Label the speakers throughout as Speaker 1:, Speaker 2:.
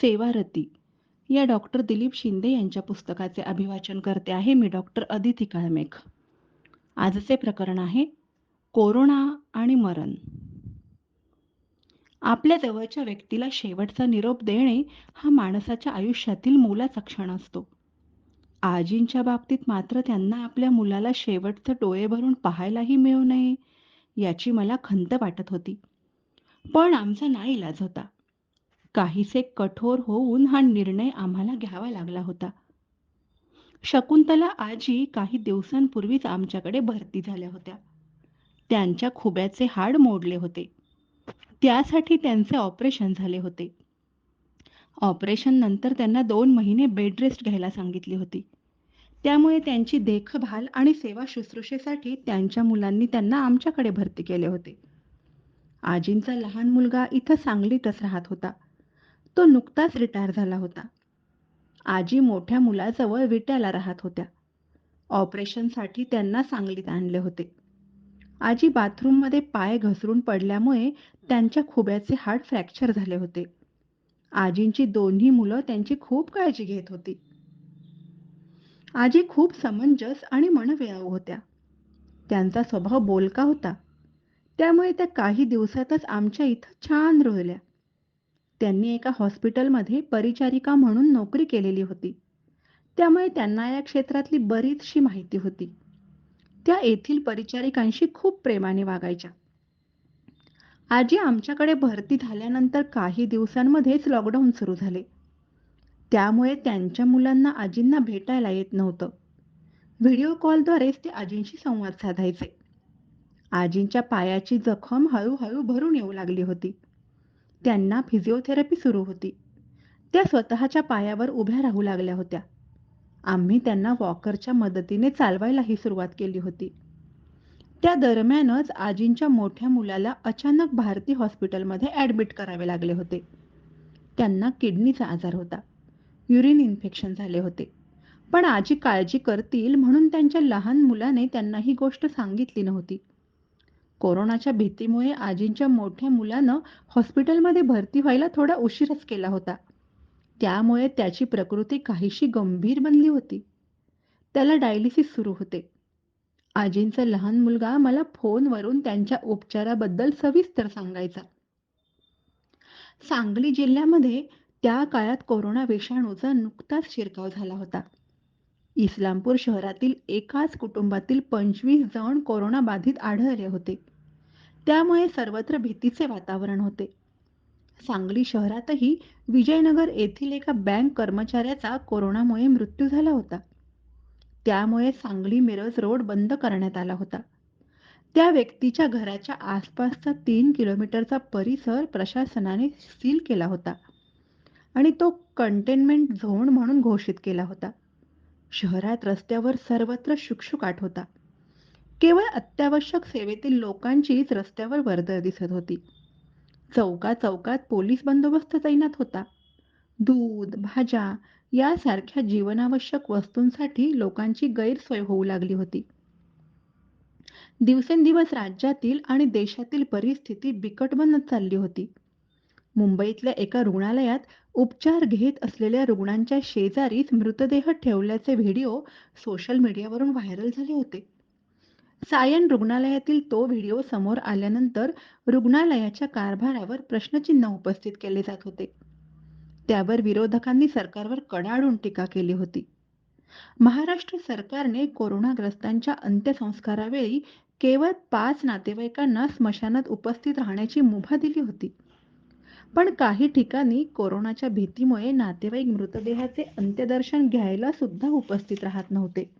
Speaker 1: सेवारती. या डॉक्टर दिलीप शिंदे यांच्या पुस्तकाचे अभिवाचन करते आहे मी डॉक्टर अदिती काळमेघ. आजचे प्रकरण आहे कोरोना आणि मरण. आपल्या जवळच्या व्यक्तीला शेवटचा निरोप देणे हा माणसाच्या आयुष्यातील मोलाचा क्षण असतो. आजींच्या बाबतीत मात्र त्यांना आपल्या मुलाला शेवटचं डोळे भरून पाहायलाही मिळू नये याची मला खंत वाटत होती. पण आमचा नाईलाज होता. काहीसे कठोर होऊन हा निर्णय आम्हाला घ्यावा लागला होता. शकुंतला आजी काही दिवसांपूर्वीच आमच्याकडे भरती झाल्या होत्या. त्यांच्या खुब्याचे हाड मोडले होते. त्यासाठी त्यांचे ऑपरेशन झाले होते. ऑपरेशन नंतर त्यांना दोन महिने बेड रेस्ट घ्यायला सांगितली होती. त्यामुळे त्यांची देखभाल आणि सेवा शुश्रूषेसाठी त्यांच्या मुलांनी त्यांना आमच्याकडे भरती केले होते. आजींचा लहान मुलगा इथं सांगलीतच राहत होता. तो नुकताच रिटायर झाला होता. आजी मोठ्या मुलाजवळ विट्याला राहत होत्या. ऑपरेशनसाठी त्यांना सांगलीत आणले होते. आजी बाथरूममध्ये पाय घसरून पडल्यामुळे त्यांच्या खुब्याचे हाड फ्रॅक्चर झाले होते. आजींची दोन्ही मुलं त्यांची खूप काळजी घेत होती. आजी खूप समंजस आणि मनमिळाऊ होत्या. त्यांचा स्वभाव बोलका होता. त्यामुळे त्या काही दिवसातच आमच्या इथं छान रुळल्या त्यांनी एका हॉस्पिटलमध्ये परिचारिका म्हणून नोकरी केलेली होती. त्यामुळे त्यांना या क्षेत्रातली बरीचशी माहिती होती. त्या येथील परिचारिकांशी खूप प्रेमाने वागायच्या. आजी आमच्याकडे भरती झाल्यानंतर काही दिवसांमध्येच लॉकडाऊन सुरू झाले. त्यामुळे त्यांच्या मुलांना आजींना भेटायला येत नव्हतं. व्हिडिओ कॉलद्वारेच ते आजींशी संवाद साधायचे. आजींच्या पायाची जखम हळूहळू भरून येऊ लागली होती. त्यांना फिजिओथेरपी सुरू होती. त्या स्वतःच्या पायावर उभ्या राहू लागल्या होत्या. आम्ही त्यांना वॉकरच्या मदतीने चालवायलाही सुरुवात केली होती. त्या दरम्यानच आजींच्या मोठ्या मुलाला अचानक भारती हॉस्पिटलमध्ये ॲडमिट करावे लागले होते. त्यांना किडनीचा आजार होता. युरिन इन्फेक्शन झाले होते. पण आजी काळजी करतील म्हणून त्यांच्या लहान मुलाने त्यांना ही गोष्ट सांगितली नव्हती. कोरोनाच्या भीतीमुळे आजींच्या मोठ्या मुलानं हॉस्पिटलमध्ये भरती व्हायला थोडा उशीरच केला होता. त्यामुळे त्याची प्रकृती काहीशी गंभीर बनली होती. त्याला डायलिसिस सुरू होते. आजींचा लहान मुलगा मला फोनवरून त्यांच्या उपचाराबद्दल सविस्तर सांगायचा. सांगली जिल्ह्यामध्ये त्या काळात कोरोना विषाणूचा नुकताच शिरकाव झाला होता. इस्लामपूर शहरातील एकाच कुटुंबातील पंचवीस जण कोरोना बाधित आढळले होते. त्यामुळे सर्वत्र भीतीचे वातावरण होते. सांगली शहरातही विजयनगर येथील एका बँक कर्मचाऱ्याचा कोरोनामुळे मृत्यू झाला होता. त्यामुळे सांगली मिरज रोड बंद करण्यात आला होता. त्या व्यक्तीच्या घराच्या आसपासचा तीन किलोमीटरचा परिसर प्रशासनाने सील केला होता आणि तो कंटेनमेंट झोन म्हणून घोषित केला होता. शहरात रस्त्यावर सर्वत्र शुकशुकाट होता. केवळ अत्यावश्यक सेवेतील लोकांचीच रस्त्यावर वर्दळ दिसत होती. चौका चौकात पोलीस बंदोबस्त तैनात होता. दूध भाज्या यासारख्या जीवनावश्यक वस्तूंसाठी लोकांची गैरसोय होऊ लागली होती. दिवसेंदिवस राज्यातील आणि देशातील परिस्थिती बिकट बनत चालली होती. मुंबईतल्या एका रुग्णालयात उपचार घेत असलेल्या रुग्णांच्या शेजारीच मृतदेह ठेवल्याचे व्हिडिओ सोशल मीडियावरून व्हायरल झाले होते. सायन रुग्णालयातील तो व्हिडिओ समोर आल्यानंतर रुग्णालयाच्या कारभारावर प्रश्नचिन्ह उपस्थित केले जात होते. त्यावर विरोधकांनी सरकारवर कडाडून टीका केली होती. महाराष्ट्र सरकारने कोरोनाग्रस्तांच्या अंत्यसंस्कारावेळी केवळ पाच नातेवाईकांना स्मशानात उपस्थित राहण्याची मुभा दिली होती. पण काही ठिकाणी कोरोनाच्या भीतीमुळे नातेवाईक मृतदेहाचे अंत्यदर्शन घ्यायला सुद्धा उपस्थित राहत नव्हते.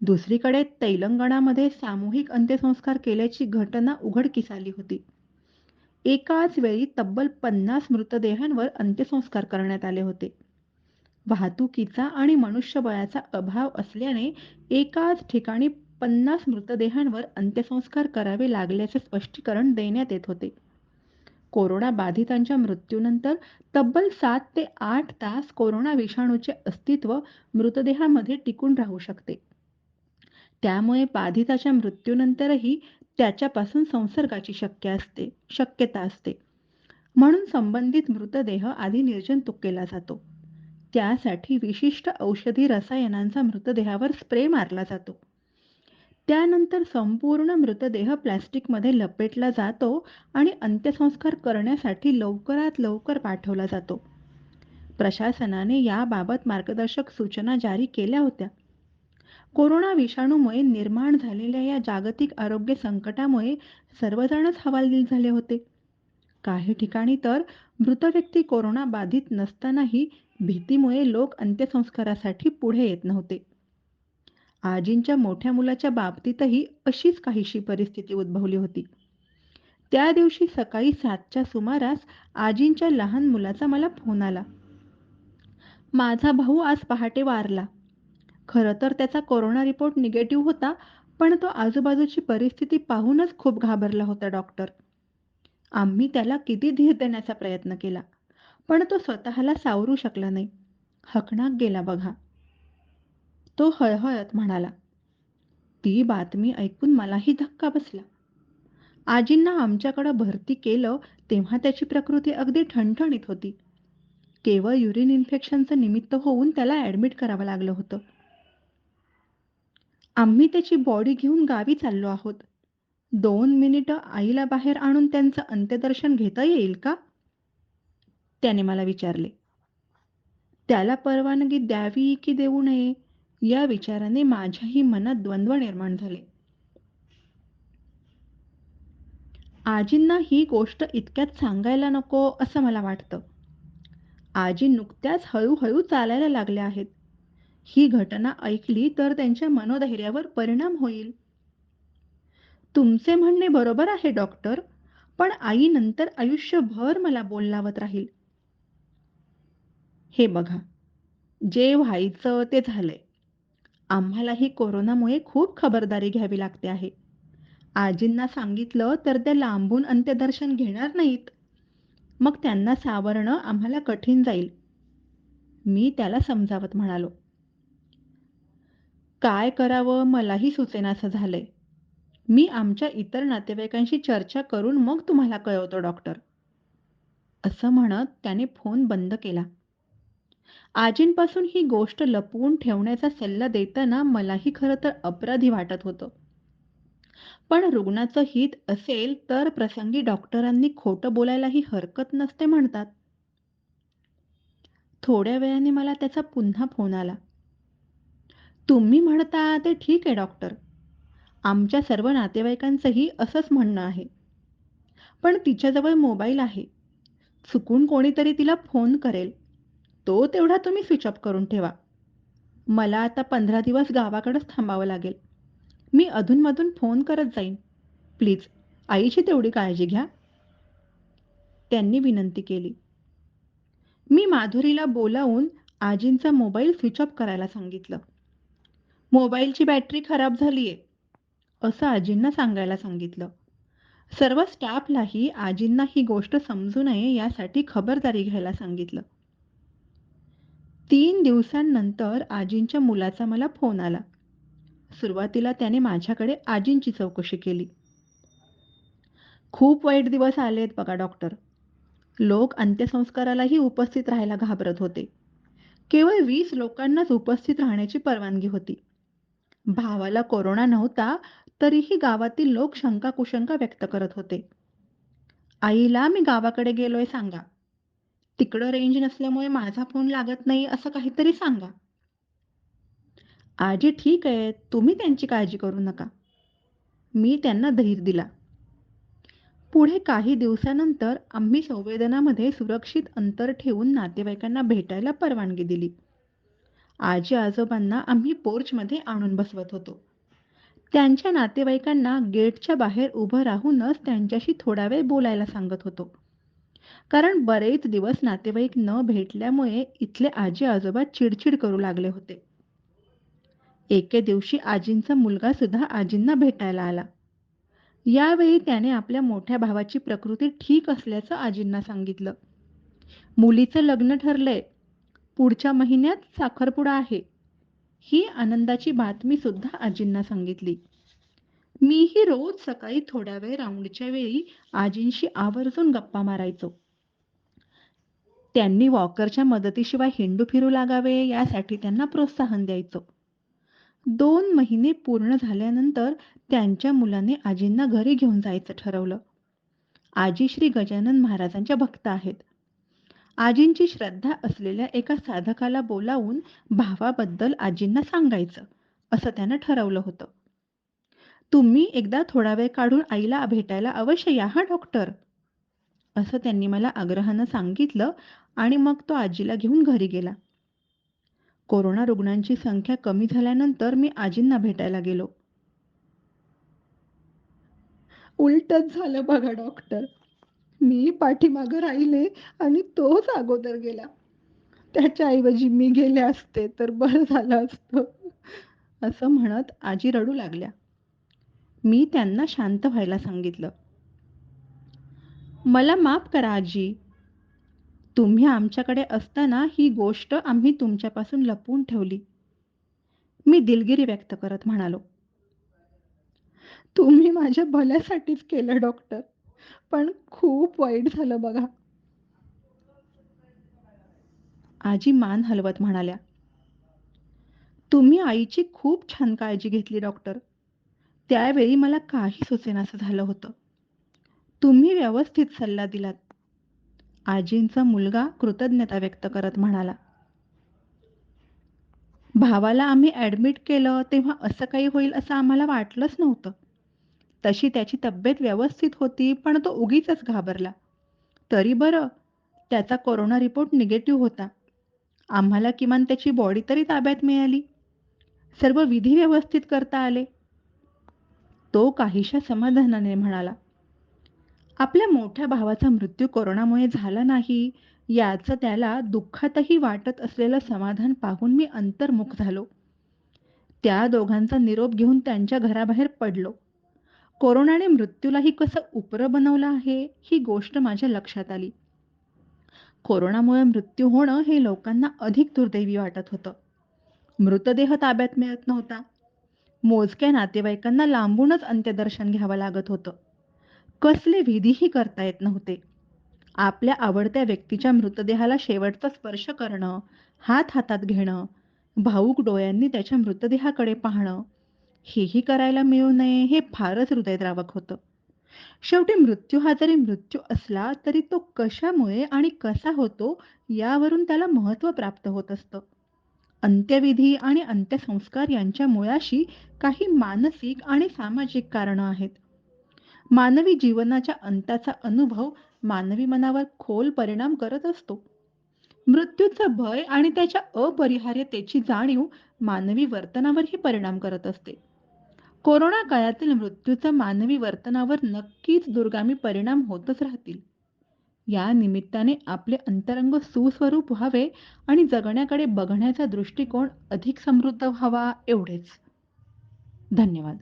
Speaker 1: दुसरीकडे तेलंगणामध्ये सामूहिक अंत्यसंस्कार केल्याची घटना उघडकीस आली होती. एकाच वेळी तब्बल पन्नास मृतदेहांवर अंत्यसंस्कार करण्यात आले होते. वाहतुकीचा आणि मनुष्यबळाचा अभाव असल्याने एकाच ठिकाणी पन्नास मृतदेहांवर अंत्यसंस्कार करावे लागल्याचे स्पष्टीकरण देण्यात येत होते. कोरोना बाधितांच्या मृत्यूनंतर तब्बल सात ते आठ तास कोरोना विषाणूचे अस्तित्व मृतदेहामध्ये टिकून राहू शकते. त्यामुळे बाधिताच्या मृत्यूनंतरही त्याच्यापासून संसर्गाची शक्य असते शक्यता असते. म्हणून संबंधित मृतदेह आधी निर्जंतुक केला जातो. त्यासाठी विशिष्ट औषधी रसायनांचा मृतदेहावर स्प्रे मारला जातो. त्यानंतर संपूर्ण मृतदेह प्लॅस्टिकमध्ये लपेटला जातो आणि अंत्यसंस्कार करण्यासाठी लवकरात लवकर पाठवला जातो. प्रशासनाने याबाबत मार्गदर्शक सूचना जारी केल्या होत्या. कोरोना विषाणूमुळे निर्माण झालेल्या या जागतिक आरोग्य संकटामुळे सर्वजणच हवालदिल झाले होते. काही ठिकाणी तर मृत व्यक्ती कोरोना बाधित नसतानाही भीतीमुळे लोक अंत्यसंस्कारासाठी पुढे येत नव्हते. आजींच्या मोठ्या मुलाच्या बाबतीतही अशीच काहीशी परिस्थिती उद्भवली होती. त्या दिवशी सकाळी सातच्या सुमारास आजींच्या लहान मुलाचा मला फोन आला. माझा भाऊ आज पहाटे वारला. खरं तर त्याचा कोरोना रिपोर्ट निगेटिव्ह होता पण तो आजूबाजूची परिस्थिती पाहूनच खूप घाबरला होता डॉक्टर. आम्ही त्याला किती धीर देण्याचा प्रयत्न केला पण तो स्वतःला सावरू शकला नाही. हकणाक गेला बघा. तो हळहळत म्हणाला ती बातमी ऐकून मलाही धक्का बसला. आजींना आमच्याकडं भरती केलं तेव्हा त्याची प्रकृती अगदी ठणठणीत होती. केवळ युरिन इन्फेक्शनचं निमित्त होऊन त्याला ॲडमिट करावं लागलं होतं. आम्ही त्याची बॉडी घेऊन गावी चाललो आहोत. दोन मिनिटं आईला बाहेर आणून त्यांचं अंत्यदर्शन घेता येईल का? त्याने मला विचारले. त्याला परवानगी द्यावी की देऊ नये? या विचाराने माझ्याही मनात द्वंद्व निर्माण झाले. आजींना ही गोष्ट इतक्यात सांगायला नको असं मला वाटतं. आजी नुकत्याच हळूहळू चालायला लागल्या आहेत. ही घटना ऐकली तर त्यांच्या मनोधैर्यावर परिणाम होईल. तुमचे म्हणणे बरोबर आहे डॉक्टर पण आई नंतर आयुष्यभर मला बोललावत राहील. हे बघा जे व्हायचं ते झालंय. आम्हालाही कोरोनामुळे खूप खबरदारी घ्यावी लागते आहे. आजींना सांगितलं तर त्या लांबून अंत्यदर्शन घेणार नाहीत. मग त्यांना सावरणं आम्हाला कठीण जाईल. मी त्याला समजावत म्हणालो. काय करावं मलाही सुचेनासं झालंय. मी आमच्या इतर नातेवाईकांशी चर्चा करून मग तुम्हाला कळवतो डॉक्टर. असं म्हणत त्याने फोन बंद केला. आजींपासून ही गोष्ट लपवून ठेवण्याचा सल्ला देताना मलाही खरं तर अपराधी वाटत होतं. पण रुग्णाचं हित असेल तर प्रसंगी डॉक्टरांनी खोटं बोलायलाही हरकत नसते म्हणतात. थोड्या वेळाने मला त्याचा पुन्हा फोन आला. तुम्ही म्हणता ते ठीक आहे डॉक्टर. आमच्या सर्व नातेवाईकांचंही असंच म्हणणं आहे. पण तिच्याजवळ मोबाईल आहे. चुकून कोणीतरी तिला फोन करेल. तो तेवढा तुम्ही स्विच ऑफ करून ठेवा. मला आता पंधरा दिवस गावाकडेच थांबावं लागेल. मी अधूनमधून फोन करत जाईन. प्लीज आईची तेवढी काळजी घ्या. त्यांनी विनंती केली. मी माधुरीला बोलावून आजींचा मोबाईल स्विच ऑफ करायला सांगितलं. मोबाईलची बॅटरी खराब झालीये असं आजींना सांगायला सांगितलं. सर्व स्टाफलाही आजींना ही गोष्ट समजू नये यासाठी खबरदारी घ्यायला सांगितलं. तीन दिवसांनंतर आजींच्या मुलाचा मला फोन आला. सुरुवातीला त्याने माझ्याकडे आजींची चौकशी केली. खूप वाईट दिवस आलेत बघा डॉक्टर लोक अंत्यसंस्कारालाही उपस्थित राहायला घाबरत होते. केवळ वीस लोकांनाच उपस्थित राहण्याची परवानगी होती. भावाला कोरोना नव्हता तरीही गावातील लोक शंका कुशंका व्यक्त करत होते. आईला मी गावाकडे गेलोय सांगा. तिकडं रेंज नसल्यामुळे माझा फोन लागत नाही असं काहीतरी सांगा. आजी ठीक आहे. तुम्ही त्यांची काळजी करू नका. मी त्यांना धैर्य दिला. पुढे काही दिवसानंतर आम्ही संवेदनामध्ये सुरक्षित अंतर ठेवून नातेवाईकांना भेटायला परवानगी दिली. आजी आजोबांना आम्ही पोर्चमध्ये आणून बसवत होतो. त्यांच्या नातेवाईकांना गेटच्या बाहेर उभं राहूनच त्यांच्याशी थोडा वेळ बोलायला सांगत होतो. कारण बरेच दिवस नातेवाईक न भेटल्यामुळे इथले आजी आजोबा चिडचिड करू लागले होते. एके दिवशी आजींचा मुलगा सुद्धा आजींना भेटायला आला. यावेळी त्याने आपल्या मोठ्या भावाची प्रकृती ठीक असल्याचं आजींना सांगितलं. मुलीचं लग्न ठरलंय. पुढच्या महिन्यात साखरपुडा आहे. ही आनंदाची बातमी सुद्धा आजींना सांगितली. मीही रोज सकाळी थोड्या वेळ राऊंडच्या वेळी आजींशी आवर्जून गप्पा मारायचो. त्यांनी वॉकरच्या मदतीशिवाय हिंडू फिरू लागावे यासाठी त्यांना प्रोत्साहन द्यायचो. दोन महिने पूर्ण झाल्यानंतर त्यांच्या मुलाने आजींना घरी घेऊन जायचं ठरवलं. आजी श्री गजानन महाराजांच्या भक्त आहेत. आजींची श्रद्धा असलेल्या एका साधकाला बोलावून भावाबद्दल आजींना सांगायचं, असं त्यानं ठरवलं होतं. तुम्ही एकदा थोडा वेळ काढून आईला भेटायला अवश्य या हा डॉक्टर, असं त्यांनी मला आग्रहानं सांगितलं आणि मग तो आजीला घेऊन घरी गेला. कोरोना रुग्णांची संख्या कमी झाल्यानंतर मी आजींना भेटायला गेलो. उलटच झालं बघा डॉक्टर. मी पाठीमागं राहिले आणि तोच अगोदर गेला. त्याच्याऐवजी मी गेले असते तर बरं झालं असतं, असं म्हणत आजी रडू लागल्या. मी त्यांना शांत व्हायला सांगितलं. मला माफ करा आजी. तुम्ही आमच्याकडे असताना ही गोष्ट आम्ही तुमच्यापासून लपवून ठेवली. मी दिलगिरी व्यक्त करत म्हणालो. तुम्ही माझ्या भल्यासाठीच केलं डॉक्टर. पण खूप वाईट झालं बघा. आजी मान हलवत म्हणाल्या. तुम्ही आईची खूप छान काळजी घेतली डॉक्टर. त्यावेळी मला काही सुचेनासं झालं होतं. तुम्ही व्यवस्थित सल्ला दिलात. आजींचा मुलगा कृतज्ञता व्यक्त करत म्हणाला. भावाला आम्ही ॲडमिट केलं तेव्हा असं काही होईल असं आम्हाला वाटलंच नव्हतं. तशी त्याची तब्येत व्यवस्थित होती पण तो उगीचच घाबरला. तरी बरं, त्याचा कोरोना रिपोर्ट निगेटिव्ह होता. आम्हाला किमान त्याची बॉडी तरी ताब्यात मिळाली. सर्व विधी व्यवस्थित करता आले. तो काहीशा समाधानाने म्हणाला. आपल्या मोठ्या भावाचा मृत्यू कोरोनामुळे झाला नाही, याचं त्याला दुःखातही वाटत असलेलं समाधान पाहून मी अंतर्मुख झालो. त्या दोघांचा निरोप घेऊन त्यांच्या घराबाहेर पडलो. कोरोनाने मृत्यूलाही कसं उपर बनवलं आहे, ही गोष्ट माझ्या लक्षात आली. कोरोनामुळे मृत्यू होणं हे लोकांना अधिक दुर्दैवी वाटत होतं. मृतदेह ताब्यात मिळत नव्हता. मोजक्या नातेवाईकांना लांबूनच अंत्यदर्शन घ्यावं लागत होतं. कसले विधीही करता येत नव्हते. आपल्या आवडत्या व्यक्तीच्या मृतदेहाला शेवटचा स्पर्श करणं, हात हातात घेणं, भावूक डोळ्यांनी त्याच्या मृतदेहाकडे पाहणं, हेही करायला मिळू नये हे फारच हृदयद्रावक होतं. शेवटी मृत्यू हा जरी मृत्यू असला तरी तो कशामुळे आणि कसा होतो यावरून त्याला महत्त्व प्राप्त होत असतं. अंत्यविधी आणि अंत्यसंस्कार यांच्या मुळाशी काही मानसिक आणि सामाजिक कारणं आहेत. मानवी जीवनाच्या अंताचा अनुभव मानवी मनावर खोल परिणाम करत असतो. मृत्यूचं भय आणि त्याच्या अपरिहार्यतेची जाणीव मानवी वर्तनावरही परिणाम करत असते. कोरोना काळातील मृत्यूचा मानवी वर्तनावर नक्कीच दूरगामी परिणाम होतच राहतील. या निमित्ताने आपले अंतरंग सुस्वरूप व्हावे आणि जगण्याकडे बघण्याचा दृष्टिकोन अधिक समृद्ध व्हावा एवढेच. धन्यवाद.